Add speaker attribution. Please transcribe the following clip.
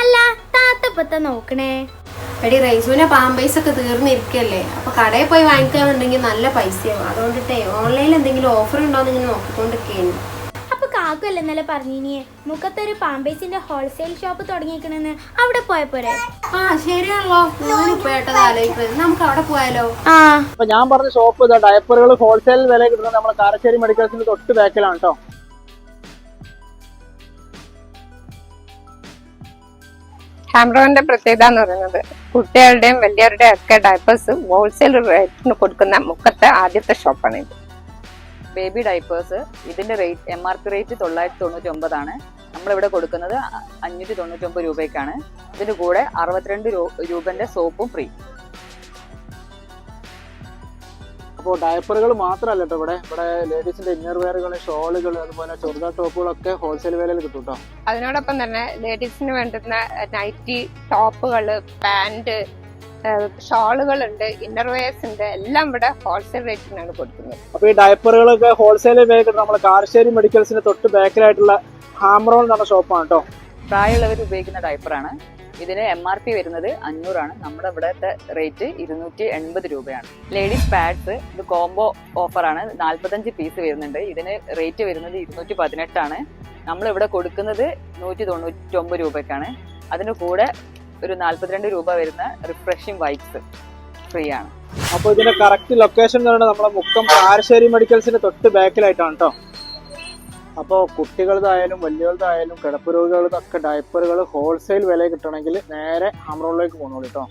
Speaker 1: അല്ല താത്തപ്പത്ത നോക്കണേ?
Speaker 2: എടി റൈസൂനെ പാമ്പൈസ് ഒക്കെ തീർന്നിരിക്കല്ലേ. അപ്പൊ കടയിൽ പോയി വാങ്ങിക്കാന്നുണ്ടെങ്കിൽ നല്ല പൈസയാവും. അതുകൊണ്ടിട്ടേ ഓൺലൈനിൽ എന്തെങ്കിലും ഓഫർ ഉണ്ടോന്ന് ഇങ്ങനെ നോക്കിക്കൊണ്ടിരിക്കുന്നു
Speaker 1: അപ്പൊ കാക്കുമല്ലേ ഇന്നലെ പറഞ്ഞിനിയെ മുഖത്തൊരു പാമ്പൈസിന്റെ ഹോൾസെയിൽ ഷോപ്പ് തുടങ്ങിയിരിക്കണെന്ന് അവിടെ പോയപ്പോരെ
Speaker 2: ആ ശരിയാണല്ലോ. ഞാനിപ്പോ ഏട്ടത് ആലോചിക്കുന്നത്. നമുക്ക് അവിടെ പോയാലോ?
Speaker 1: ആ.
Speaker 3: അപ്പൊ ഞാൻ പറഞ്ഞ ഷോപ്പ് ഇതാ. ഡയപ്പറുകൾ ഹോൾസെയിൽ വില കിട്ടുന്നത് നമ്മുടെ കാരശ്ശേരി മെഡിക്കൽസിന്റെ തൊട്ട് ബാക്കിലാണ് കേട്ടോ
Speaker 4: ഹാംറോന്റെ പ്രത്യേകത എന്ന് പറയുന്നത് കുട്ടികളുടെയും വലിയവരുടെയും ഒക്കെ ഡയപ്പേഴ്സ് ഹോൾസെയിൽ റേറ്റിന് കൊടുക്കുന്ന മുക്കത്തെ ആദ്യത്തെ ഷോപ്പാണ് ഇത്.
Speaker 5: ബേബി ഡൈപ്പേഴ്സ് ഇതിന്റെ rate M R P rate തൊള്ളായിരത്തി തൊണ്ണൂറ്റി ഒമ്പതാണ് നമ്മളിവിടെ കൊടുക്കുന്നത് അഞ്ഞൂറ്റി തൊണ്ണൂറ്റി ഒമ്പത് രൂപയ്ക്കാണ്. ഇതിന് കൂടെ അറുപത്തിരണ്ട് രൂപന്റെ സോപ്പും ഫ്രീ
Speaker 3: അപ്പോൾ ഡയപ്പറുകൾ മാത്രമല്ല കേട്ടോ ഇവിടെ. ഇവിടെ ലേഡീസിന്റെ ഇന്നർ വെയറുകൾ ഷോളുകൾ അതുപോലെ ചെറുതാ ടോപ്പുകളൊക്കെ ഹോൾസെയിൽ വിലയിൽ കിട്ടും കേട്ടോ
Speaker 4: അതിനോടൊപ്പം തന്നെ ലേഡീസിന് വേണ്ടുന്ന നൈറ്റി ടോപ്പുകൾ പാന്റ് ഷോളുകൾ ഉണ്ട് ഇന്നർവെയർസ് ഉണ്ട് എല്ലാം ഇവിടെ ഹോൾസെയിൽ റേറ്റിനാണ് കൊടുക്കുന്നത്.
Speaker 3: അപ്പൊ ഈ ഡയപ്പറുകളൊക്കെ ഹോൾസെയിൽ വേഗം നമ്മൾ നമ്മുടെ കാരശ്ശേരി മെഡിക്കൽസിന്റെ തൊട്ട് ബാക്കിലായിട്ടുള്ള ഹാമറോൺ എന്ന് പറഞ്ഞ ഷോപ്പാണ് കേട്ടോ
Speaker 5: പ്രായമുള്ളവർ ഉപയോഗിക്കുന്ന ഡൈപ്പറാണ് ഇതിന് എം ആർ പി വരുന്നത് അഞ്ഞൂറാണ്. നമ്മുടെ ഇവിടുത്തെ റേറ്റ് ഇരുന്നൂറ്റി എൺപത് രൂപയാണ്. ലേഡീസ് പാഡ്സ് ഇത് കോംബോ ഓഫറാണ് നാൽപ്പത്തഞ്ച് പീസ് വരുന്നുണ്ട്. ഇതിന് റേറ്റ് വരുന്നത് ഇരുന്നൂറ്റി പതിനെട്ടാണ് നമ്മളിവിടെ കൊടുക്കുന്നത് നൂറ്റി തൊണ്ണൂറ്റി ഒമ്പത് രൂപയ്ക്കാണ്. അതിന് കൂടെ ഒരു നാൽപ്പത്തിരണ്ട് രൂപ വരുന്ന റിഫ്രഷിംഗ് വൈപ്സ് ഫ്രീ ആണ്
Speaker 3: അപ്പോൾ ഇതിന്റെ കറക്റ്റ് ലൊക്കേഷൻ എന്ന് പറയുന്നത് നമ്മുടെ മുക്കം കാരശ്ശേരി മെഡിക്കൽസിന്റെ തൊട്ട് ബാക്കിലായിട്ടാണ് കേട്ടോ അപ്പോൾ കുട്ടികളതായാലും വലിയവരുതായാലും കിടപ്പ് രോഗികളുടെ ഒക്കെ ഡയപ്പറുകൾ ഹോൾസെയിൽ വില കിട്ടണമെങ്കിൽ നേരെ ആമറോളിലേക്ക് പോകണോളൂ കേട്ടോ